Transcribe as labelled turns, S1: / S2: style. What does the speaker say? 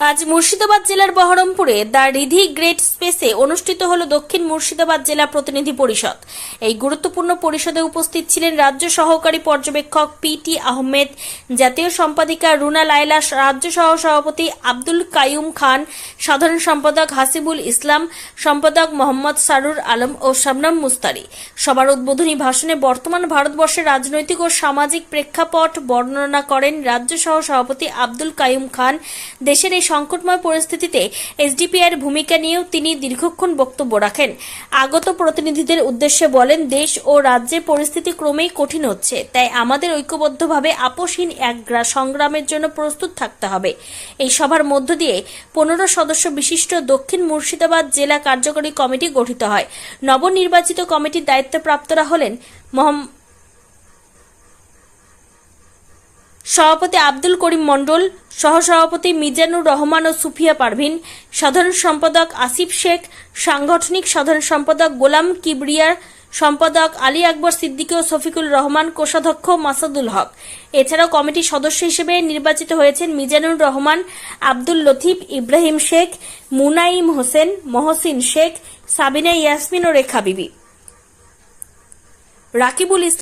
S1: আজ মুর্শিদাবাদ জেলার বহরমপুরে দ্য রিধি গ্রেট স্পেসে অনুষ্ঠিত হল দক্ষিণ মুর্শিদাবাদ জেলা প্রতিনিধি পরিষদ। এই গুরুত্বপূর্ণ পরিষদে উপস্থিত ছিলেন রাজ্য সহকারী পর্যবেক্ষক পি টি আহমেদ, জাতীয় সম্পাদিকা রুনা লায়লা রাজ্য সহ সভাপতি আব্দুল কাইয়ুম খান, সাধারণ সম্পাদক হাসিবুল ইসলাম, সম্পাদক মোহাম্মদ সারুর আলম ও শাবনাম মুস্তারি। সবার উদ্বোধনী ভাষণে বর্তমান ভারতবর্ষের রাজনৈতিক ও সামাজিক প্রেক্ষাপট বর্ণনা করেন রাজ্য সহ সভাপতি আব্দুল কাইয়ুম খান। দেশের এই সংকটময় পরিস্থিতিতে এসডিপিআইয়ের ভূমিকা নিয়েও তিনি দীর্ঘক্ষণ বক্তব্য রাখেন। আগত প্রতিনিধিদের উদ্দেশ্যে বলেন, দেশ ও রাজ্যের পরিস্থিতি ক্রমেই কঠিন হচ্ছে, তাই আমাদের ঐক্যবদ্ধভাবে আপোষহীন এক সংগ্রামের জন্য প্রস্তুত থাকতে হবে। এই সভার মধ্য দিয়ে পনেরো সদস্য বিশিষ্ট দক্ষিণ মুর্শিদাবাদ জেলা কার্যকরী কমিটি গঠিত হয়। নবনির্বাচিত কমিটির দায়িত্বপ্রাপ্তরা হলেন মোহাম্মদ সভাপতি আব্দুল করিম মণ্ডল, সহসভাপতি মিজানুর রহমান ও সুফিয়া পারভিন, সাধারণ সম্পাদক আসিফ শেখ, সাংগঠনিক সাধারণ সম্পাদক গোলাম কিবরিয়ার, সম্পাদক আলী আকবর সিদ্দিকী ও শফিকুল রহমান কোষাধ্যক্ষ মাসাদুল হক। এছাড়াও কমিটির সদস্য হিসেবে নির্বাচিত হয়েছেন মিজানুর রহমান, আব্দুল লতিফ ইব্রাহিম শেখ, মুনাইম হোসেন, মহসিন শেখ, সাবিনা ইয়াসমিন ও রেখা বিবি। রাকিবুল